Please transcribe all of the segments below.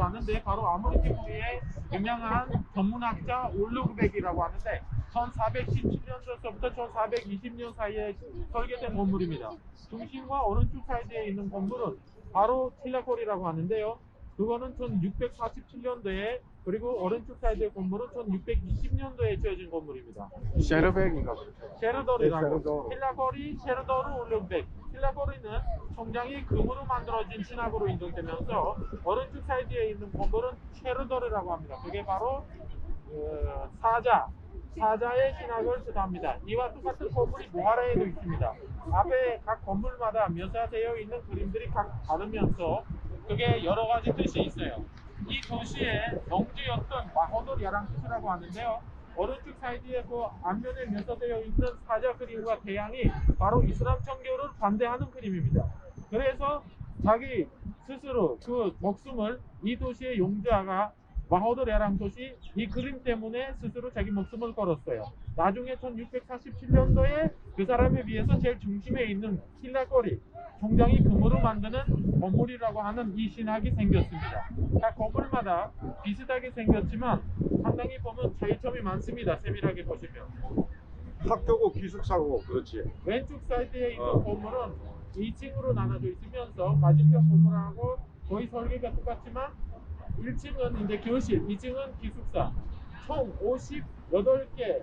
아는데 바로 아모리 티모리의 유명한 전문학자 올르그백이라고 하는데 1417년도서부터 1420년 사이에 설계된 건물입니다. 중심과 오른쪽 사이드에 있는 건물은 바로 틸라골이라고 하는데요. 그거는 1647년도에 그리고 오른쪽 사이드의 건물은 1620년도에 지어진 건물입니다. 셰르백인가 보죠. 네, 셰르더. 힐라거리 셰르더르 올림픽 힐라거리는 총장이 금으로 만들어진 신학으로 인정되면서 오른쪽 사이드에 있는 건물은 셰르더르라고 합니다. 그게 바로 어, 사자 사자의 신학을 뜻합니다. 이와 똑같은 건물이 모하라에도 있습니다. 앞에 각 건물마다 묘사되어 있는 그림들이 각 다르면서 그게 여러 가지 뜻이 있어요. 이 도시의 농지였던 마호돌 야랑투스라고 하는데요. 오른쪽 사이드에 그 앞면에 묘사되어 있는 사자 그림과 태양이 바로 이슬람 청교를 반대하는 그림입니다. 그래서 자기 스스로 그 목숨을 이 도시의 용자가 마호돌 야랑 도시 이 그림 때문에 스스로 자기 목숨을 걸었어요. 나중에 1647년도에 그 사람에 비해서 제일 중심에 있는 킬라거리 총장이 금으로 만드는 건물이라고 하는 이 신학이 생겼습니다. 각 건물마다 비슷하게 생겼지만 상당히 보면 차이점이 많습니다. 세밀하게 보시면 학교고 기숙사고 그렇지. 왼쪽 사이드에 있는 어. 건물은 2층으로 나눠져 있으면서 맞은편 건물하고 거의 설계가 똑같지만 1층은 이제 교실, 2층은 기숙사. 총 58개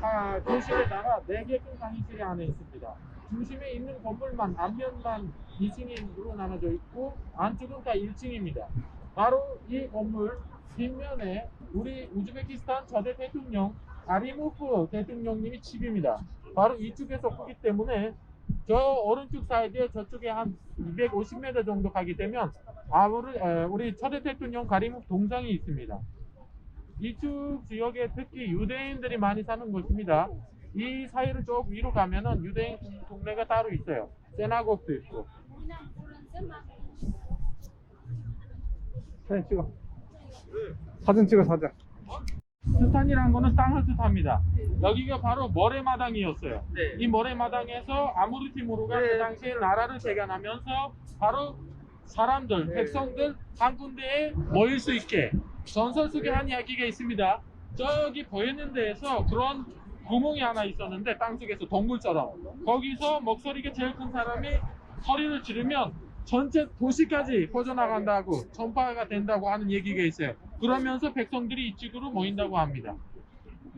아, 교실에다가 4개 강의실이 안에 있습니다. 중심에 있는 건물만 앞면만 2층으로 나눠져 있고 안쪽은 다 1층입니다. 바로 이 건물 뒷면에 우리 우즈베키스탄 저대 대통령 아리모프 대통령님이 집입니다. 바로 이쪽에서 크기 때문에 저 오른쪽 사이드에 저쪽에 한 250m 정도 가게 되면 우리 초대 대통령 가리묵 동상이 있습니다. 이쪽 지역에 특히 유대인들이 많이 사는 곳입니다. 이 사이를 쭉 위로 가면은 유대인 동네가 따로 있어요. 세나곡도 있고. 사진 찍어. 사진 찍어 사진. 스탄이라는 거는 땅을 뜻합니다. 여기가 바로 모래마당이었어요. 네. 이 모래마당에서 아무르 티모르가 그 당시에 나라를 재건하면서 바로 사람들, 백성들 한 군데에 모일 수 있게 전설 속에 한 이야기가 있습니다. 저기 보이는 데에서 그런 구멍이 하나 있었는데 땅속에서 동굴처럼 거기서 목소리가 제일 큰 사람이 소리를 지르면 전체 도시까지 퍼져나간다고 전파가 된다고 하는 얘기가 있어요. 그러면서 백성들이 이쪽으로 모인다고 합니다.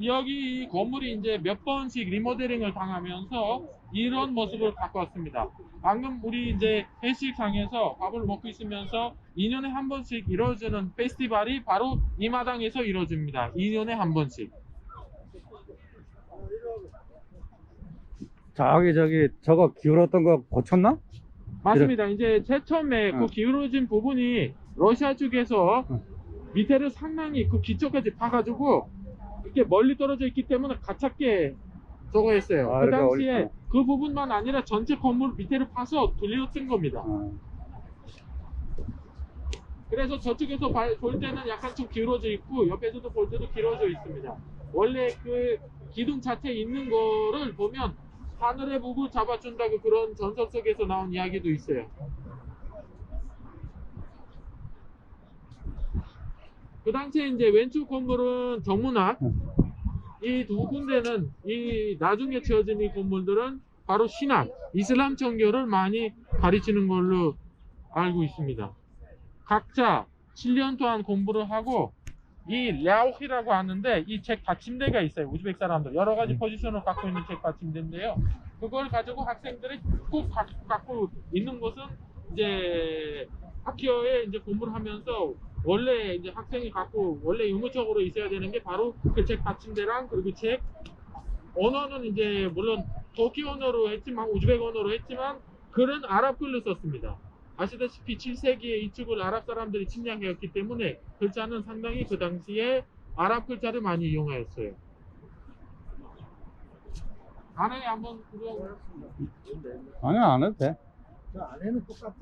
여기 이 건물이 이제 몇 번씩 리모델링을 당하면서 이런 모습을 갖고 왔습니다. 방금 우리 이제 회식상에서 밥을 먹고 있으면서 2년에 한 번씩 이루어지는 페스티벌이 바로 이 마당에서 이루어집니다. 2년에 한 번씩. 저기 저기 저거 기울었던 거 고쳤나? 맞습니다. 이제 제일 처음에 응. 그 기울어진 부분이 러시아 쪽에서 응. 밑에를 상당히 그 기초까지 파가지고 이렇게 멀리 떨어져 있기 때문에 가깝게 저거 했어요. 아, 그 그러니까 당시에 어리- 그 부분만 아니라 전체 건물 밑에를 파서 돌려쓴 겁니다. 어. 그래서 저쪽에서 봐- 볼 때는 약간 좀 길어져 있고 옆에서도 볼 때도 길어져 있습니다. 원래 그 기둥 자체에 있는 거를 보면 하늘의 부부 잡아준다고 그런 전설 속에서 나온 이야기도 있어요. 그 당시에 이제 왼쪽 건물은 정문학, 이 두 군데는 이 나중에 지어진 이 건물들은 바로 신학, 이슬람 정교를 많이 가르치는 걸로 알고 있습니다. 각자 7년 동안 공부를 하고 이 랴오히라고 하는데 이책 받침대가 있어요. 우즈벡 사람들 여러 가지 포지션을 갖고 있는 책 받침대인데요. 그걸 가지고 학생들이 꼭 가- 갖고 있는 것은 이제 학교에 이제 공부를 하면서 원래 이제 학생이 갖고 원래 의무적으로 있어야 되는 게 바로 그 책 받침대랑 그리고 책 언어는 이제 물론 터키 언어로 했지만 우즈벡 언어로 했지만 글은 아랍 글로 썼습니다. 아시다시피 7세기에 이쪽을 아랍 사람들이 침략했기 때문에 글자는 상당히 그 당시에 아랍 글자를 많이 이용하였어요. 안에 한번 들어가 아니 안 해도 돼. 저 안에는 똑같아.